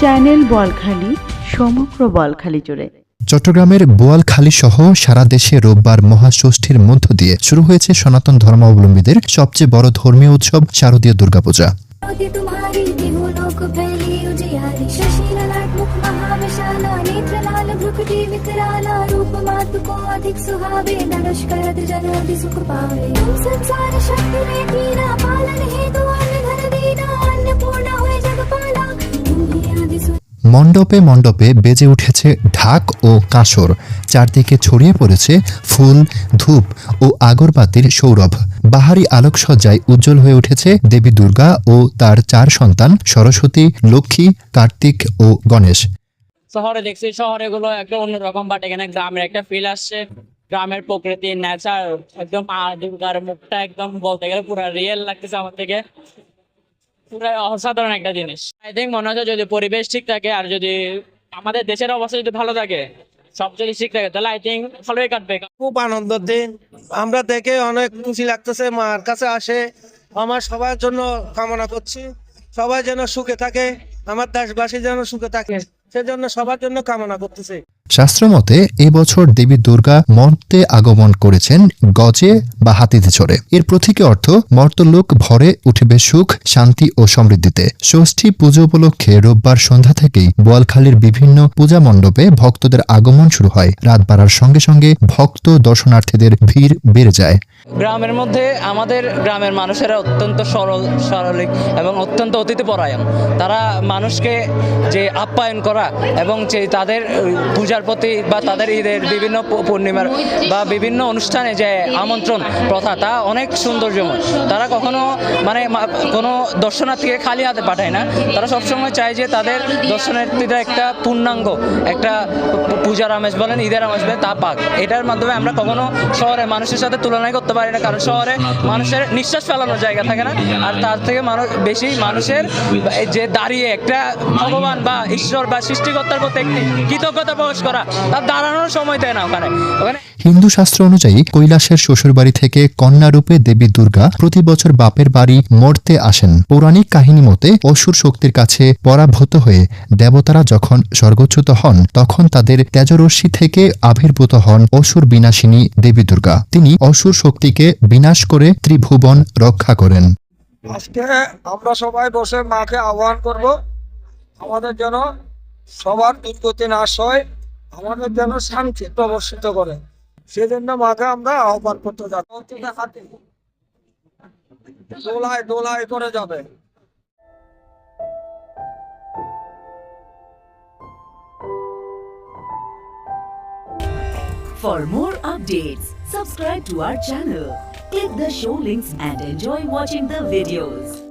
Channel Balkhali সমগ্র বলখালি জুড়ে চট্টগ্রামের বোয়ালখালী সহ সারা দেশে রোববার মহাষষ্ঠীর মধ্য দিয়ে শুরু হয়েছে সনাতন ধর্মাবলম্বীদের সবচেয়ে বড় ধর্মীয় উৎসব শারদীয় দুর্গাপূজা होती तुम्हारी बिहू लोक फैली उजियारी शशि ललाट मुख महाविशाला नेत्र लाल भ्रुकुटी विकराला रूप मातु को अधिक सुहावे धनुष करत जन अति सुख पावे तुम संसार शक्ति में कीना মণ্ডপে মণ্ডপে বেজে উঠেছে ঢাক ও কাঁসর। চারদিকে ছড়িয়ে পড়েছে ফুল, ধূপ ও আগরবাতির সৌরভ। বাহারি আলোকসজ্জায় উজ্জ্বল হয়ে উঠেছে দেবী দুর্গা ও তার চার সন্তান সরস্বতী, লক্ষ্মী, কার্তিক ও গণেশ। শহরে দেখছি শহরে গুলো একটা অন্যরকম বাট এখানে গ্রামের একটা ফিল আসছে। গ্রামের প্রকৃতি নেচার একদম মুখটা একদম বলতে গেলে পুরো রিয়েল লাগতেছে আমার থেকে। পুরো অসাধারণ একটা জিনিস। আই থিঙ্ক মনে হচ্ছে যদি পরিবেশ ঠিক থাকে আর যদি আমাদের দেশের অবস্থা যদি ভালো থাকে, সব যদি ঠিক থাকে, তাহলে আই থিঙ্ক ভালোই কাটবে। খুব আনন্দের দিন। আমরা দেখে অনেক খুশি লাগতেছে, মার কাছে আসে। আমার সবার জন্য কামনা করছি। সবাই যেন সুখে থাকে, আমার দেশবাসী যেন সুখে থাকে, সেজন্য সবার জন্য কামনা করতেছি। শাস্ত্রমতে, এবছর দেবী দুর্গা মর্তে আগমন করেছেন গজে বা হাতিতে চড়ে। এর প্রতীকী অর্থ, মর্তলোক ভরে উঠবে সুখ, শান্তি ও সমৃদ্ধিতে। ষষ্ঠী পুজো উপলক্ষে রোববার সন্ধ্যা থেকেই বোয়ালখালীর বিভিন্ন পূজা মণ্ডপে ভক্তদের আগমন শুরু হয়। রাত বাড়ার সঙ্গে সঙ্গে ভক্ত দর্শনার্থীদের ভিড় বেড়ে যায়। গ্রামের মধ্যে আমাদের গ্রামের মানুষেরা অত্যন্ত সরল, সরলিক এবং অত্যন্ত অতিথিপরায়ণ তারা মানুষকে যে আপ্যায়ন করা এবং যে তাদের পূজার প্রতি বা তাদের ঈদের বিভিন্ন পূর্ণিমার বা বিভিন্ন অনুষ্ঠানে যে আমন্ত্রণ প্রথা, তা অনেক সৌন্দর্যময়। তারা কখনো মানে কোনো দর্শনার্থীকে খালি হাতে পাঠায় না। তারা সবসময় চায় যে তাদের দর্শনার্থীরা একটা পূর্ণাঙ্গ, একটা পূজার আমেজ বলেন, ঈদের আমেজ বলেন, তা পাক। এটার মাধ্যমে আমরা কখনো শহরে মানুষের সাথে তুলনায় করতে পারি না কারণ শহরে মানুষের নিঃশ্বাস ফেলানোর জায়গা থাকে না। আর তার থেকে মানুষ বেশি মানুষের যে দাঁড়িয়ে একটা ভগবান বা ঈশ্বর বা সৃষ্টিকর্তার প্রতি একটি কৃতজ্ঞতা প্রকাশ করা তার দাঁড়ানোর সময় দেয় না ওখানে। ওখানে হিন্দু শাস্ত্র অনুযায়ী কৈলাসের শ্বশুরবাড়ি থেকে কন্যারূপে দেবী দুর্গা প্রতি বছর বাপের বাড়ি মরতে আসেন। পৌরাণিক কাহিনী মতে অসুর শক্তির কাছে পরাভূত হয়ে দেবতারা যখন স্বর্গচ্যুত হন, তখন তাদের তেজরশ্মি থেকে আবির্ভূত হন অসুর বিনাশিনী দেবী দুর্গা। তিনি অসুর শক্তিকে বিনাশ করে ত্রিভুবন রক্ষা করেন। আজকে আমরা সবাই বসে মাকে আহ্বান করব, আমাদের যেন সবার দুর্গতি নাশ হয়, আমাদের যেন শান্তি প্রবর্ষিত করে। সেজন্য মাকে আমরা আহ্বান করতে যাচ্ছি দোলায় দোলায় করে যাবে For more updates, subscribe to our channel, click the show links and enjoy watching the videos.